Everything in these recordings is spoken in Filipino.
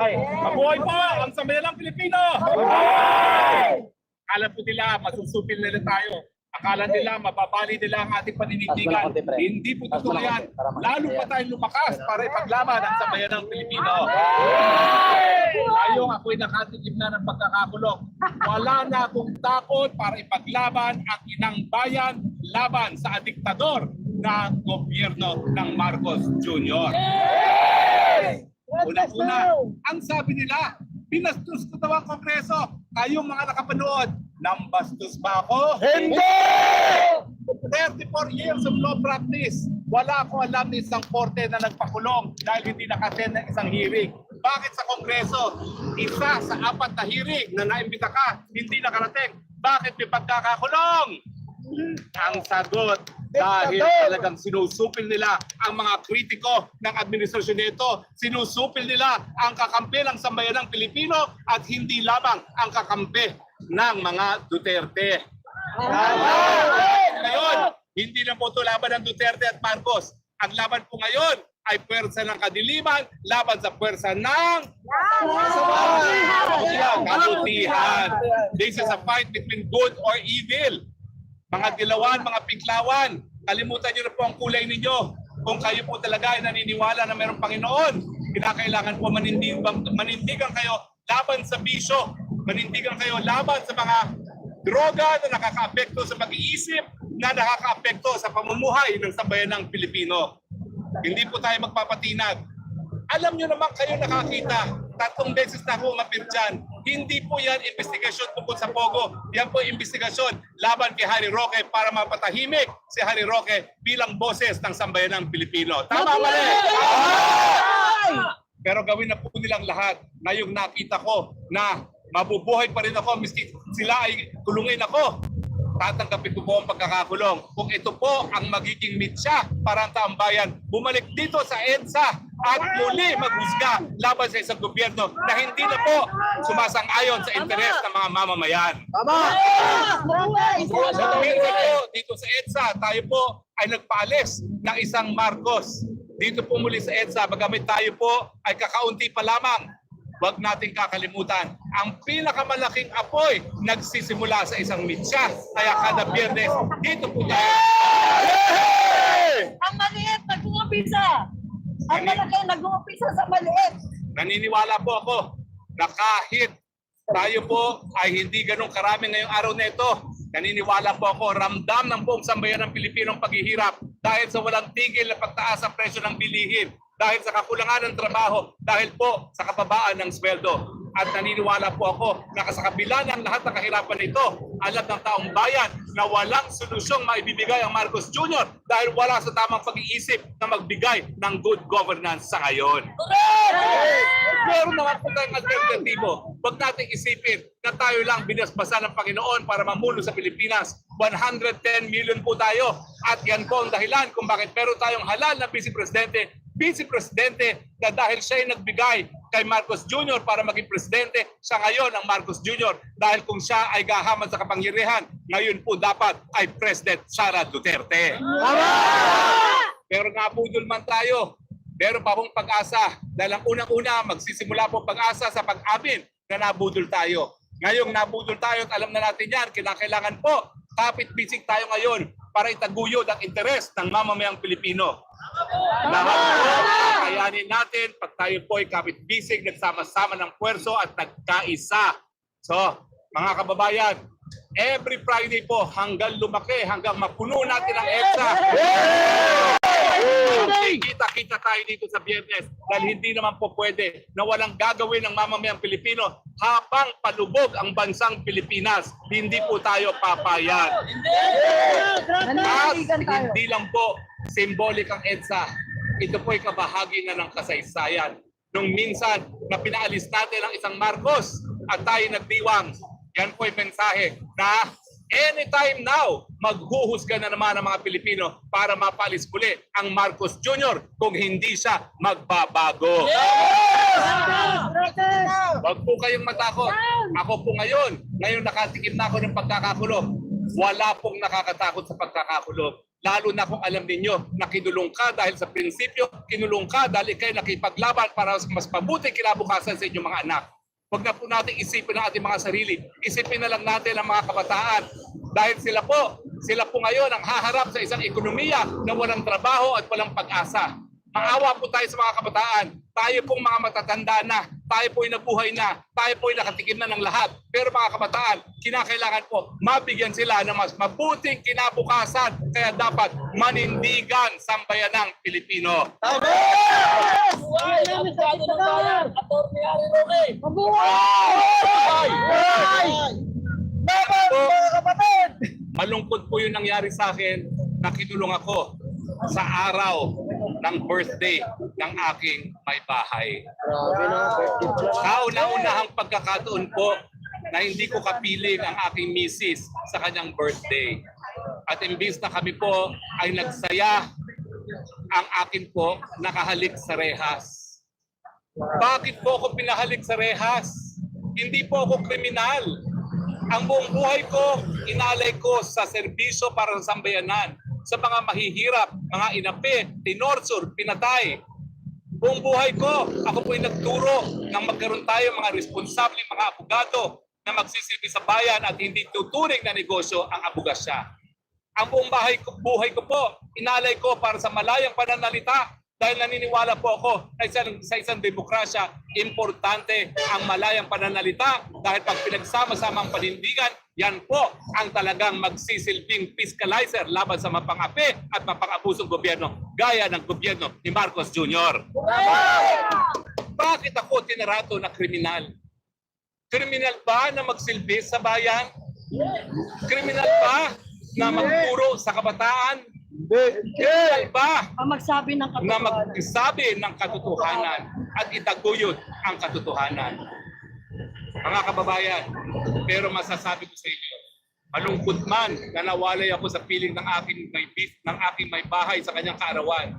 Mabuhay po ang sambayalang Pilipino! Akala po nila, masusupil nila tayo. Akala nila, mababali nila ang ating paninindigan. Hindi po totoo yan. Lalo pa tayong lumakas para ipaglaban ang sambayanang Pilipino. Ngayong ako'y nakatigib na ng pagkakakulong. Wala na akong takot para ipaglaban ang inang bayan laban sa diktador na gobyerno ng Marcos Jr. Una-una, ang sabi nila, binastos ko daw ang Kongreso. Kayong mga nakapanood, nambastos ba ako? Hindi! 34 years of law practice. Wala ko alam ni isang korte na nagpakulong dahil hindi nakaten ng isang hearing. Bakit sa Kongreso, isa sa apat na hearing na naimbita ka, hindi nakarating? Bakit may pagkakakulong? Ang sagot, dahil talagang sinusupil nila ang mga kritiko ng administrasyon nito. Sinusupil nila ang kakampi ng sambayanang Pilipino at hindi lamang ang kakampi ng mga Duterte. Ngayon, hindi na po ito laban ng Duterte at Marcos. Ang laban po ngayon ay pwersa ng kadiliman laban sa pwersa ng kabutihan. This is a fight between good or evil. Mga dilawan, mga piklawan, kalimutan niyo na po ang kulay ninyo. Kung kayo po talaga ay naniniwala na mayroong Panginoon, kinakailangan po manindigan, manindigan kayo laban sa bisyo, manindigan kayo laban sa mga droga na nakakaapekto sa pag-iisip, na nakakaapekto sa pamumuhay ng sambayan ng Pilipino. Hindi po tayo magpapatinag. Alam nyo naman kayo nakakita, tatlong beses na ako umapir dyan. Hindi po yan investigasyon tungkol sa Pogo. Yan po investigasyon laban kay Harry Roque para mapatahimik si Harry Roque bilang boses ng sambayan ng Pilipino. Tama mali? Pero gawin na po nilang lahat. Ngayong nakita ko na mabubuhay pa rin ako miski sila ay kulungin ako. Tatanggapin ko po ang pagkakakulong. Kung ito po ang magiging mitya para ang taong bayan, bumalik dito sa EDSA at muli maghusga laban sa isang gobyerno na hindi na po sumasang-ayon sa interes ng mga mamamayan. Tama! Sa minsan po, dito sa EDSA, tayo po ay nagpaalis ng isang Marcos. Dito po muli sa EDSA, magamit tayo po ay kakaunti pa lamang. Huwag nating kakalimutan, ang pinakamalaking apoy nagsisimula sa isang mitya. Kaya kada biyernes, dito po tayo. Ang maliit, nag-uumpisa. Ang malaki, nag-uumpisa sa maliit. Naniniwala po ako na kahit tayo po ay hindi ganun karami ngayong araw na ito, naniniwala po ako, ramdam ng buong sambayan ng Pilipinong paghihirap dahil sa walang tigil na pagtaas sa presyo ng bilihin, dahil sa kakulangan ng trabaho, dahil po sa kababaan ng sweldo. At naniniwala po ako na sa kabila ng lahat ng kahirapan nito, alam ng taong bayan na walang solusyong maibibigay ang Marcos Jr. dahil wala sa tamang pag-iisip na magbigay ng good governance sa ngayon. Meron naman po tayong alternatibo. Huwag nating isipin na tayo lang binasbasa ng Panginoon para mamulo sa Pilipinas. 110 million po tayo. At yan po ang dahilan kung bakit meron tayong halal na Vice Presidente. Vice Presidente na dahil siya ay nagbigay kay Marcos Jr. para maging presidente, siya ngayon ang Marcos Jr. Dahil kung siya ay gahaman sa kapangyarihan, ngayon po dapat ay President Sara Duterte. Pero nabudol man tayo. Meron pa pong pag-asa. Dahil ang unang-una, magsisimula po pag-asa sa pag-amin na nabudol tayo. Ngayong nabudol tayo at alam na natin yan, kinakailangan po, kapit-bisig tayo ngayon para itaguyod ang interes ng mamamayang Pilipino. Lahat po, kakayanin natin pag tayo po ay kapit-bisig, nagsama-sama ng puwerso at nagkaisa. So, mga kababayan, every Friday po hanggang lumaki, hanggang mapuno natin ang EDSA. Kita-kita tayo dito sa Biyernes dahil hindi naman po pwede na walang gagawin ng mamamayang Pilipino habang palubog ang bansang Pilipinas. Hindi po tayo papayag. At hindi lang po symbolic ang EDSA. Ito po ay kabahagi na ng kasaysayan. Nung minsan na pinaalis natin ang isang Marcos at tayo nagdiwang, yan po ay mensahe na anytime now, maghuhusga na naman ang mga Pilipino para mapalis muli ang Marcos Jr. kung hindi siya magbabago. Huwag po kayong matakot. Ako po ngayon, ngayon nakatikim na ako ng pagkakakulong. Wala pong nakakatakot sa pagkakakulong. Lalo na kung alam ninyo na kinulong ka dahil sa prinsipyo, kinulong ka dahil ikay nakipaglaban para mas mabuti kinabukasan sa inyong mga anak. Huwag na po natin isipin ang ating mga sarili. Isipin na lang natin ang mga kabataan. Dahil sila po, sila po ngayon ang haharap sa isang ekonomiya na walang trabaho at walang pag-asa. Maawa po tayo sa mga kabataan. Tayo pong mga matatanda na. Tayo po'y nabuhay na. Tayo po'y nakatikim na ng lahat. Pero mga kabataan, kinakailangan po mabigyan sila ng mas mabuting kinabukasan. Kaya dapat manindigan sambayanang Pilipino. Buhay! Abogado ng bayan! Atty. Harry Roque! Po, malungkot po yung nangyari sa akin na kinulong ako sa araw ng birthday ng aking may bahay. Kauna-unahang pagkakataon po na hindi ko kapiling ang aking misis sa kanyang birthday. At imbis na kami po ay nagsaya, ang akin po nakahalik sa rehas. Bakit po ako pinahalik sa rehas? Hindi po ako kriminal. Ang buong buhay ko, inalay ko sa serbisyo para sa sambayanan, sa mga mahihirap, mga inapi, tinorsur, pinatay. Buong buhay ko, ako po'y nagturo nang magkaroon tayo mga responsable, mga abogado na magsisilbi sa bayan at hindi tuturing na negosyo ang abogasya. Ang buong bahay ko, buhay ko po, inalay ko para sa malayang pananalita dahil naniniwala po ako na isang, sa isang demokrasya, importante ang malayang pananalita dahil pag pinagsama-sama ang panindigan, yan po ang talagang magsisilbing fiscalizer laban sa mapangapi at mapangabusong gobyerno gaya ng gobyerno ni Marcos Jr. Bakit ako tinarato na kriminal? Kriminal ba na magsilbi sa bayan? Kriminal ba na magturo sa kabataan? Kriminal ba Ang magsabi ng na katotohanan. magsabi ng katotohanan at itaguyod ang katotohanan. Mga kababayan, pero masasabi ko sa inyo, malungkot man na nawalay ako sa piling ng aking may bis, ng aking may bahay sa kanyang kaarawan.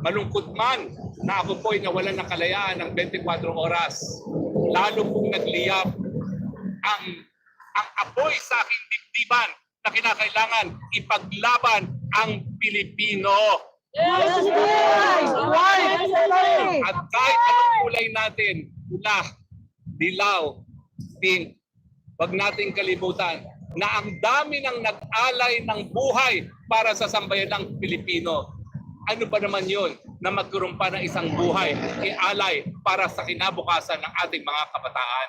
Malungkot man na ako po'y nawalan ng kalayaan ng 24 oras. Lalo pong nagliyab ang ang apoy sa aking dibdiban na kinakailangan ipaglaban ang Pilipino. Yes! Yes! Yes! At kahit anong kulay natin, pula, dilaw, pink, wag nating kalimutan na ang dami ng nag-alay ng buhay para sa sambayan ng Pilipino. Ano ba naman yun na magkaroon pa ng isang buhay ialay para sa kinabukasan ng ating mga kabataan?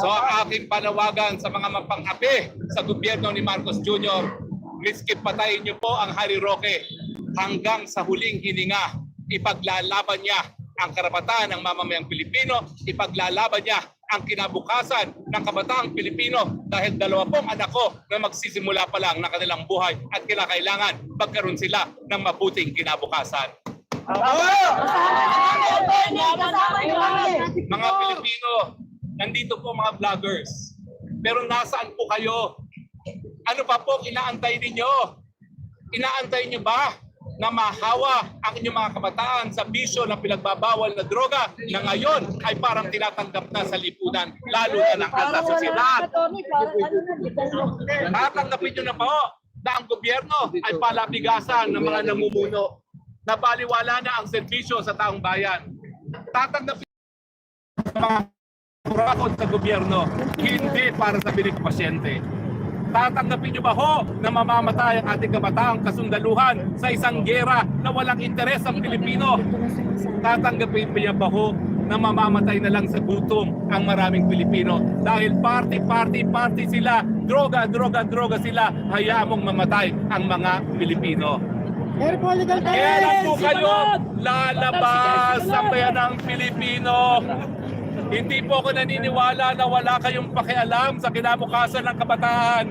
So ang aking panawagan sa mga mapang-api sa gobyerno ni Marcos Jr., miski patayin niyo po ang Harry Roque hanggang sa huling hininga, ipaglalaban niya ang karapatan ng mamamayang Pilipino, ipaglalaban niya ang kinabukasan ng kabataang Pilipino dahil dalawa pong anak ko na magsisimula pa lang ng kanilang buhay at kinakailangan magkaroon sila ng mabuting kinabukasan. Mga Pilipino, nandito po mga vloggers. Pero nasaan po kayo? Ano pa po inaantay ninyo? Inaantay niyo ba na mahawa ang inyong mga kabataan sa bisyo ng pinagbabawal na droga na ngayon ay parang tinatanggap na sa lipunan, lalo na ng atas sosyedad. Tatanggapin nyo na po na ang gobyerno ay palabigasan ng mga namumuno na baliwala na ang serbisyo sa taong bayan. Tatanggapin ang mga kurakot sa gobyerno, hindi para sa binig pasyente. Tatanggapin nyo ba ho na mamamatay ang ating kabataang kasundaluhan sa isang gera na walang interes ang Pilipino? Tatanggapin niya ba ho na mamamatay na lang sa gutom ang maraming Pilipino? Dahil party, party, party sila, droga, droga, droga sila, hayaan mong mamatay ang mga Pilipino. Kailan po kayo lalabas sa bayan ng Pilipino? Hindi po ako naniniwala na wala kayong pakialam sa kinabukasan ng kabataan.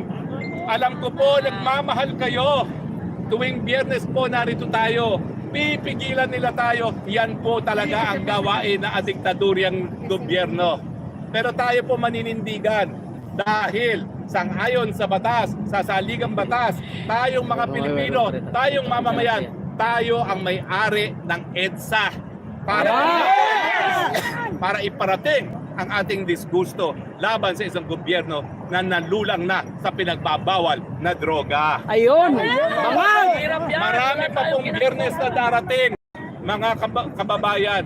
Alam ko po, nagmamahal kayo. Tuwing biyernes po narito tayo. Pipigilan nila tayo. Yan po talaga ang gawain na adiktadoryang gobyerno. Pero tayo po maninindigan dahil sangayon sa batas, sa saligang batas, tayong mga Pilipino, tayong mamamayan, tayo ang may-ari ng EDSA para para iparating ang ating disgusto laban sa isang gobyerno na nalulang na sa pinagbabawal na droga. Ayun. Marami pa pong biyernes na darating, mga kaba- kababayan.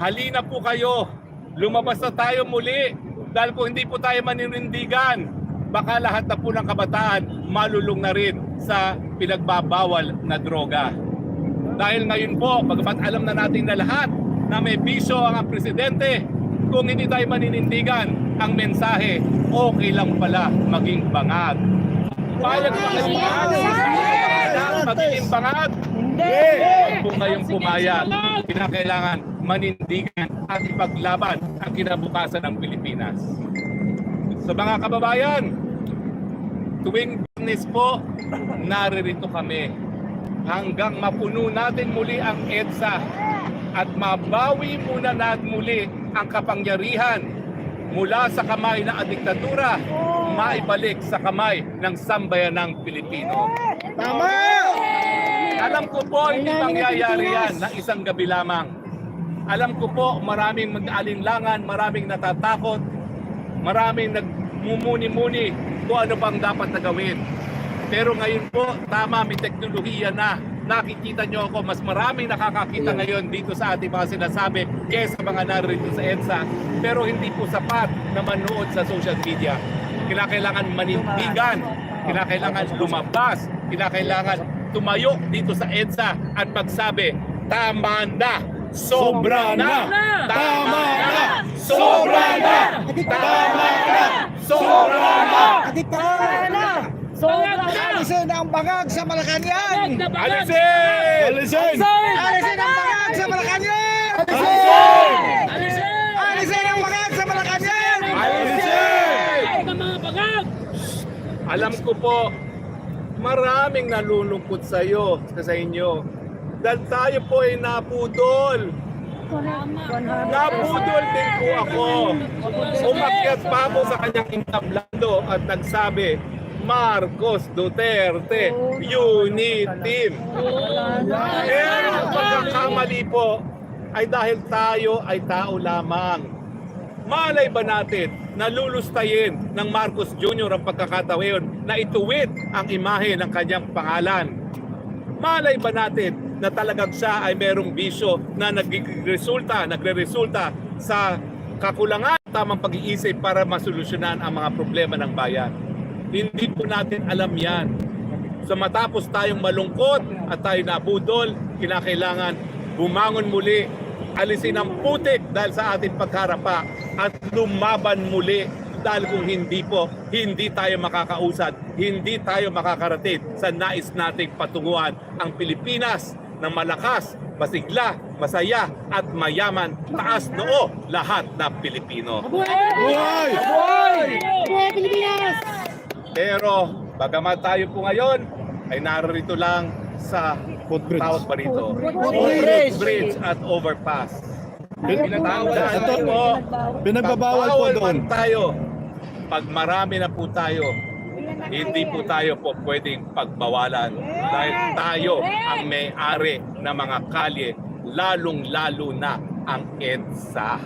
Halina po kayo. Lumabas na tayo muli. Dahil kung hindi po tayo maninindigan, baka lahat na po ng kabataan malulong na rin sa pinagbabawal na droga. Dahil ngayon po, bagamat alam na natin na lahat na may bisyo ang presidente, kung hindi tayo maninindigan ang mensahe, okay lang pala maging bangag. Payag ba kayong bangag? Magiging bangag? Hindi! Po kayong pumayag. Kinakailangan manindigan at ipaglaban ang kinabukasan ng Pilipinas. Sa mga kababayan, tuwing business po, naririto kami hanggang mapuno natin muli ang EDSA at mabawi muna natin muli ang kapangyarihan mula sa kamay ng diktatura maibalik sa kamay ng sambayanang Pilipino. Tama! Alam ko po hindi mangyayari yan ng isang gabi lamang. Alam ko po maraming mag-alinlangan, maraming natatakot, maraming nagmumuni-muni kung ano pang dapat na gawin. Pero ngayon po, tama, may teknolohiya na. Nakikita nyo ako, mas maraming nakakakita ngayon dito sa ating mga sinasabi kesa mga narito sa EDSA. Pero hindi po sapat na manood sa social media. Kinakailangan manindigan, kinakailangan lumabas, kinakailangan tumayo dito sa EDSA at magsabi, tama na, sobra na, tama na, sobra na, tama na, sobra na. Adiktaran na! Alisin ang bangag sa Malacanang! Alisin! Alisin! Alisin ang bangag sa Malacanang! Alisin! Alisin ang bangag sa Malacanang! Alisin! Alam ko po, maraming nalulungkot sa iyo, sa inyo. Dahil tayo po ay napudol. Napudol din po ako. Umakyat pa ako sa kanyang entablado at nagsabi, Marcos Duterte, unit team. Pero ang pagkakamali po ay dahil tayo ay tao lamang. Malay ba natin na lulustayin ng Marcos Jr. ang pagkakataon na ituwid ang imahe ng kanyang pangalan? Malay ba natin na talagang siya ay merong bisyo na nagresulta, nagre-resulta sa kakulangan tamang pag-iisip para masolusyonan ang mga problema ng bayan? Hindi po natin alam yan. So matapos tayong malungkot at tayo nabudol, kinakailangan bumangon muli, alisin ang putik dahil sa ating pagharapa at lumaban muli dahil kung hindi po, hindi tayo makakausad, hindi tayo makakarating sa nais nating patunguhan ang Pilipinas na malakas, masigla, masaya at mayaman, taas noo lahat na Pilipino. Buhay! Buhay Pilipinas! Pero bagamat tayo po ngayon ay narito lang sa Footbridge. ba rito? Footbridge. At overpass. Bin- Pinatawag Ito, po, Pinagbabawal po doon. tayo, pag marami na po tayo, hindi po tayo po pwedeng pagbawalan dahil tayo ang may-ari ng mga kalye, lalong-lalo na ang EDSA.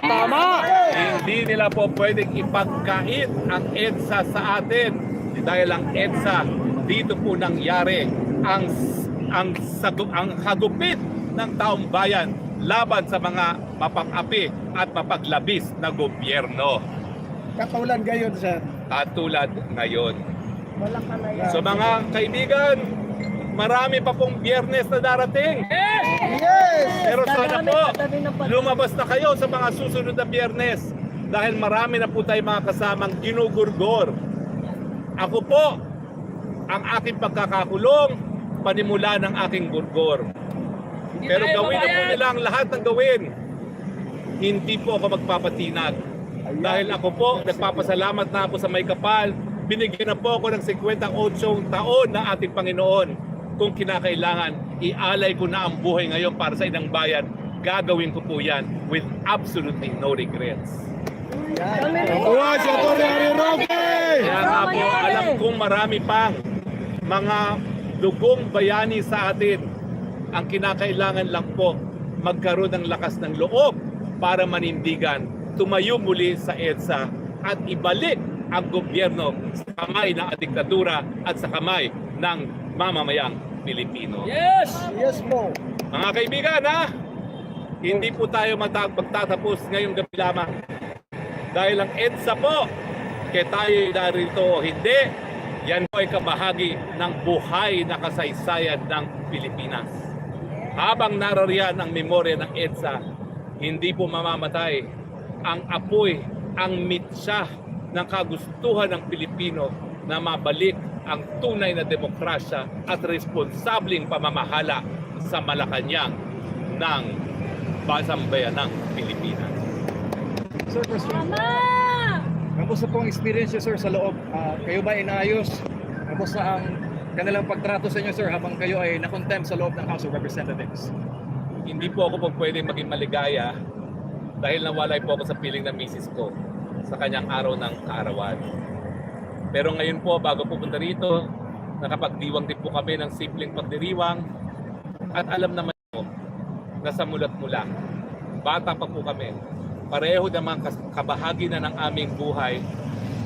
Tama! Hindi nila po pwedeng ipagkait ang EDSA sa atin dahil ang EDSA dito po nangyari ang ang ang hagupit ng taong bayan laban sa mga mapang-api at mapaglabis na gobyerno Katulad gayon, sir. katulad ngayon. Walang kalaya. So mga kaibigan, marami pa pong biyernes na darating. Yes! Pero sana po, lumabas na kayo sa mga susunod na biyernes dahil marami na po tayo mga kasamang ginugurgor. Ako po, ang aking pagkakakulong, panimula ng aking gurgor. Pero gawin na po nila ang lahat ng gawin. Hindi po ako magpapatinag. Dahil ako po, nagpapasalamat na ako sa may kapal. Binigyan na po ako ng 58 taon na ating Panginoon. Kung kinakailangan, ialay ko na ang buhay ngayon para sa inang bayan. Gagawin ko po yan with absolutely no regrets. Buhay si Atty. Harry Roque! Kaya nga po, alam kong marami pang mga dugong bayani sa atin. Ang kinakailangan lang po, magkaroon ng lakas ng loob para manindigan tumayo muli sa EDSA at ibalik ang gobyerno sa kamay ng diktatura at sa kamay ng mamamayang Pilipino. Yes po. Mga kaibigan, ha? Hindi po tayo mata- magtatapos ngayong gabi lamang. Dahil ang EDSA po, kaya tayo narito o hindi, yan po ay kabahagi ng buhay na kasaysayan ng Pilipinas. Habang narariyan ang memorya ng EDSA, hindi po mamamatay ang apoy, ang mitsa ng kagustuhan ng Pilipino na mabalik ang tunay na demokrasya at responsableng pamamahala sa Malacanang ng Basambayan ng Pilipinas. Sir. Mama! Kamusta po ang experience niyo, sir, sa loob? Ah, kayo ba inayos? Kamusta ang kanilang pagtrato sa inyo, sir, habang kayo ay nakontempt sa loob ng House of Representatives? Hindi po ako po pwedeng maging maligaya dahil nawalay po ako sa piling ng misis ko sa kanyang araw ng kaarawan. Pero ngayon po, bago pupunta rito, nakapagdiwang din po kami ng simpleng pagdiriwang at alam naman po na sa mulat mula, bata pa po kami, pareho naman kabahagi na ng aming buhay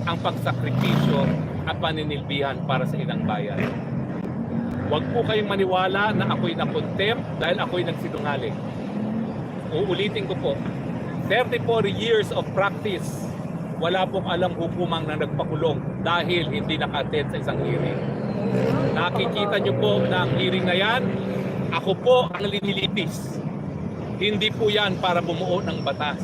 ang pagsakripisyo at paninilbihan para sa inang bayan. Huwag po kayong maniwala na ako'y nakontempt dahil ako'y nagsinungaling. Uulitin ko po, 34 years of practice, wala pong alam hukumang na nagpakulong dahil hindi naka-attend sa isang hearing. Nakikita niyo po na ang hearing na yan, ako po ang linilitis. Hindi po yan para bumuo ng batas.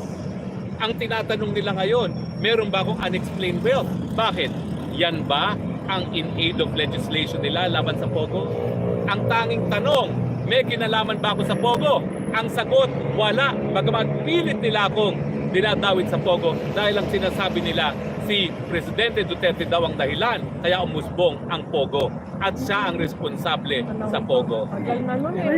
Ang tinatanong nila ngayon, meron ba akong unexplained wealth? Bakit? Yan ba ang in aid of legislation nila laban sa Pogo? Ang tanging tanong, may kinalaman ba ako sa Pogo? Ang sagot, wala. Bagamat pilit nila akong dinadawit sa Pogo dahil ang sinasabi nila si Presidente Duterte daw ang dahilan kaya umusbong ang Pogo at siya ang responsable sa Pogo.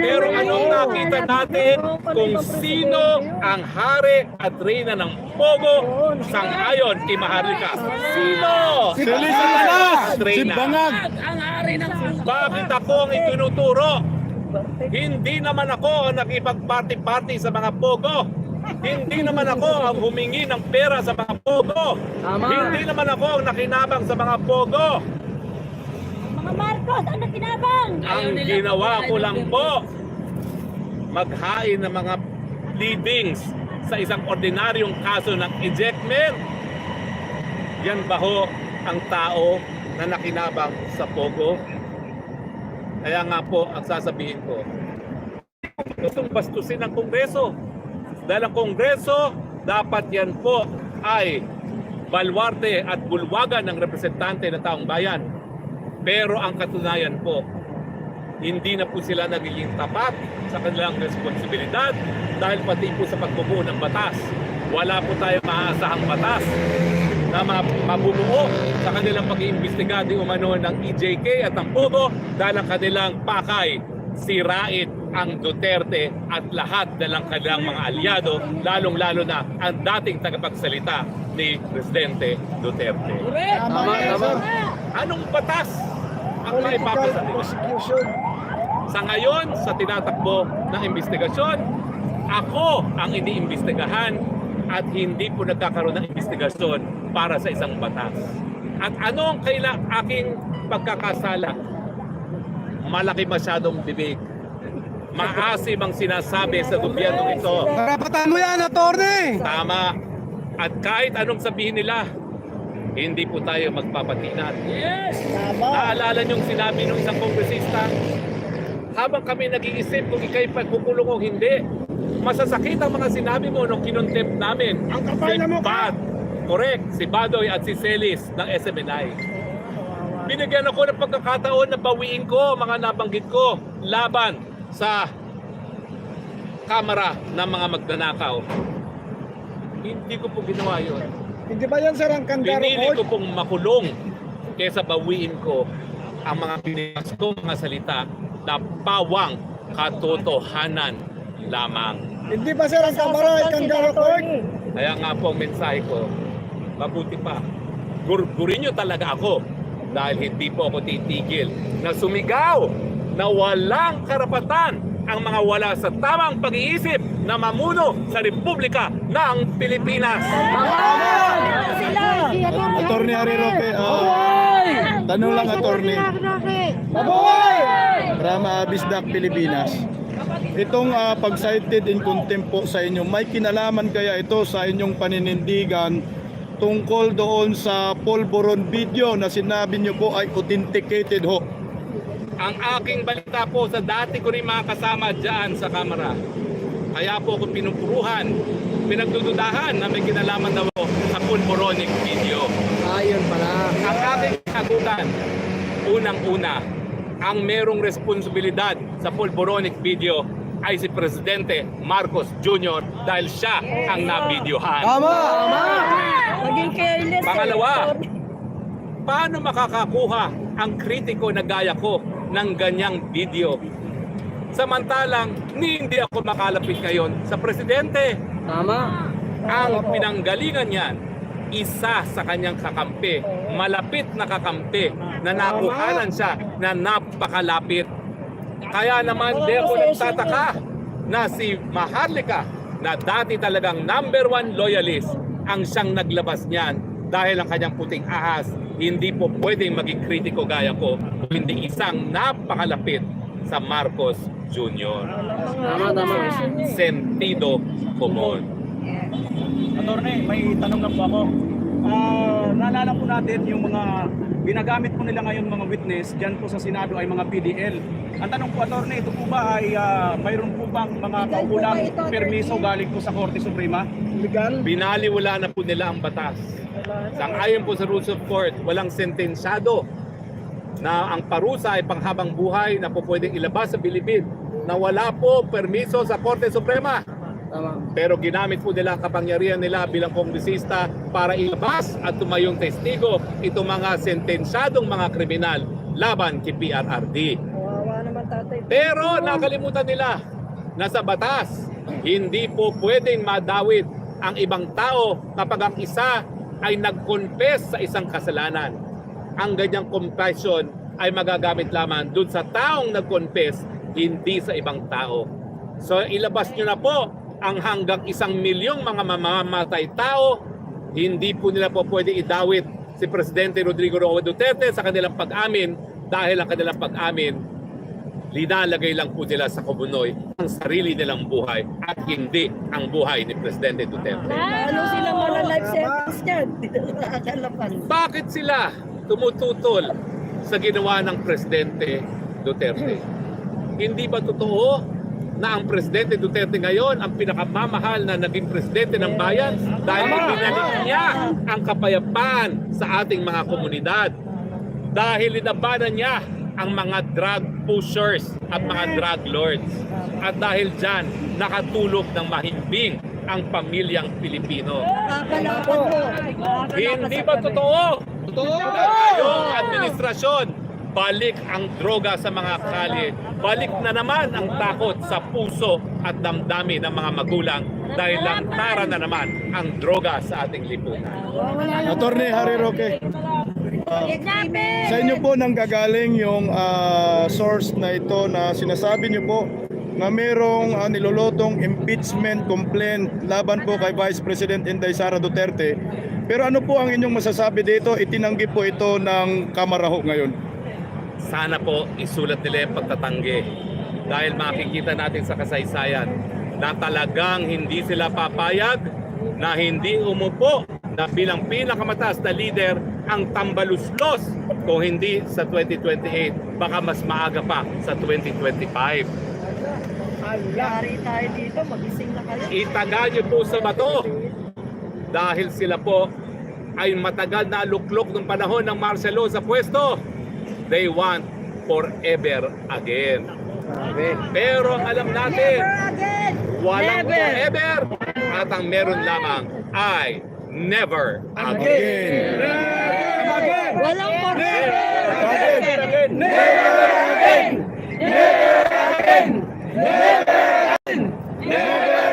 Pero anong nakita natin kung sino ang hari at reyna ng Pogo sangayon kay Maharlika? Sino? Si Talas! At reyna. Bakit ako ang itinuturo? Hindi naman ako ang nakipag-party-party sa mga Pogo. Hindi naman ako ang humingi ng pera sa mga Pogo. Hindi naman ako ang nakinabang sa mga Pogo. Mga Marcos, ano tinabang? Ang ginawa ko lang po, maghain ng mga pleadings sa isang ordinaryong kaso ng ejectment. Yan ba ho ang tao na nakinabang sa Pogo? Kaya nga po, ang sasabihin ko, gustong bastusin ng Kongreso. Dahil ang Kongreso, dapat yan po ay balwarte at bulwagan ng representante ng taong bayan. Pero ang katunayan po, hindi na po sila nagiging tapat sa kanilang responsibilidad dahil pati po sa pagbubuo ng batas. Wala po tayo maaasahang batas na ma- mabubuo sa kanilang pag-iimbestiga di umano ng EJK at ng POGO dahil ang kanilang pakay sirain ang Duterte at lahat na lang kanilang mga aliado, lalong-lalo na ang dating tagapagsalita ni Presidente Duterte. Tama sir. Anong batas ang may prosecution. Sa ngayon, sa tinatakbo ng investigasyon, ako ang iniimbestigahan at hindi po nagkakaroon ng investigasyon para sa isang batas. At ano ang kaila aking pagkakasala? Malaki masyadong bibig. Maasim ang sinasabi sa gobyerno ito. Karapatan mo yan, attorney! Tama. At kahit anong sabihin nila, hindi po tayo magpapatinat. Tama. Naalala niyong sinabi ng isang kongresista, habang kami nag-iisip kung ikay pagkukulong o hindi, masasakit ang mga sinabi mo nung kinontempt namin. Ang kapal na mukha. Bad, correct, si Badoy at si Celis ng SMNI. Binigyan ako ng pagkakataon na bawiin ko mga nabanggit ko laban sa kamera ng mga magnanakaw. Hindi ko po ginawa yun. Hindi ba yan, sir, ang Kangaro Pinili ko Court? pong makulong kesa bawiin ko ang mga pinilas ko mga salita na pawang katotohanan lamang. Hindi ba, sir, ang Kamara ay Kangaro Court? Kaya nga po ang mensahe ko, mabuti pa, gurgurin nyo talaga ako dahil hindi po ako titigil na sumigaw na walang karapatan ang mga wala sa tamang pag-iisip na mamuno sa Republika ng Pilipinas. Attorney Harry Roque, ah, tanong lang attorney. Rama Abisdak, Pilipinas. Itong ah, pag-cited in contempt po sa inyo, may kinalaman kaya ito sa inyong paninindigan tungkol doon sa polvoron video na sinabi niyo po ay authenticated ho. Ang aking balita po sa dati ko rin mga kasama dyan sa kamera. Kaya po ako pinupuruhan, pinagdududahan na may kinalaman daw ako sa pulmoronic video. Ayun pala. Ang aking kagutan, unang-una, ang merong responsibilidad sa pulboronic video ay si Presidente Marcos Jr. dahil siya ang nabidyohan. Tama! Naging careless. Pangalawa, paano makakakuha ang kritiko na gaya ko ng ganyang video? Samantalang, hindi ako makalapit ngayon sa Presidente. Tama. Ang pinanggalingan niyan, isa sa kanyang kakampi, malapit na kakampi na nakuhanan siya na napakalapit. Kaya naman di ako nagtataka na si Maharlika na dati talagang number one loyalist ang siyang naglabas niyan dahil ang kanyang puting ahas hindi po pwedeng maging kritiko gaya ko kung hindi isang napakalapit sa Marcos Jr. Tama, tama. Sentido común. Attorney, may tanong lang po ako. Ah, naalala po natin yung mga ginagamit po nila ngayon mga witness dyan po sa Senado ay mga PDL. Ang tanong po, Attorney, ito po ba ay ah, mayroon po bang mga kaukulang permiso galing po sa Korte Suprema? Legal? Binaliwala na po nila ang batas. Sang-ayon po sa rules of court, walang sentensyado na ang parusa ay panghabang buhay na po pwedeng ilabas sa bilibid na wala po permiso sa Korte Suprema. Tama. Pero ginamit po nila ang kapangyarihan nila bilang kongresista para ilabas at tumayong testigo itong mga sentensyadong mga kriminal laban kay PRRD. Kawawa naman tatay. Pero nakalimutan nila na sa batas, hindi po pwedeng madawit ang ibang tao kapag ang isa ay nag-confess sa isang kasalanan. Ang ganyang confession ay magagamit lamang dun sa taong nag-confess, hindi sa ibang tao. So ilabas nyo na po ang hanggang isang milyong mga mamamatay tao, hindi po nila po pwede idawit si Presidente Rodrigo Roa Duterte sa kanilang pag-amin dahil ang kanilang pag-amin linalagay lang po nila sa kumunoy ang sarili nilang buhay at hindi ang buhay ni Presidente Duterte. Ano sila mga life sentence nakakalapan. Bakit sila tumututol sa ginawa ng Presidente Duterte? Hindi ba totoo na ang Presidente Duterte ngayon ang pinakamamahal na naging presidente ng bayan dahil binalik niya ang kapayapaan sa ating mga komunidad? Dahil linabanan niya ang mga drug pushers at mga drug lords. At dahil dyan, nakatulog ng mahimbing ang pamilyang Pilipino. Hindi ba totoo? Totoo! Yung administrasyon, balik ang droga sa mga kalye. Balik na naman ang takot sa puso at damdamin ng mga magulang dahil lantaran na naman ang droga sa ating lipunan. Attorney Harry Roque, sa inyo po nang gagaling yung ah, source na ito na sinasabi niyo po na merong ah, nilolotong impeachment complaint laban po kay Vice President Inday Sara Duterte. Pero ano po ang inyong masasabi dito? Itinanggi po ito ng Kamara ho ngayon. Sana po isulat nila yung pagtatanggi. Dahil makikita natin sa kasaysayan na talagang hindi sila papayag na hindi umupo na bilang pinakamataas na leader ang tambaluslos. Kung hindi sa 2028 baka mas maaga pa sa 2025 Yari tayo dito, magising na kayo. itaga niyo po sa bato. Dahil sila po ay matagal na luklok ng panahon ng law sa pwesto they want forever again. Pero ang alam natin, walang forever at ang meron lamang ay never again. Never again. Walang forever. Never again. Never again. Never again. Never again. Never again.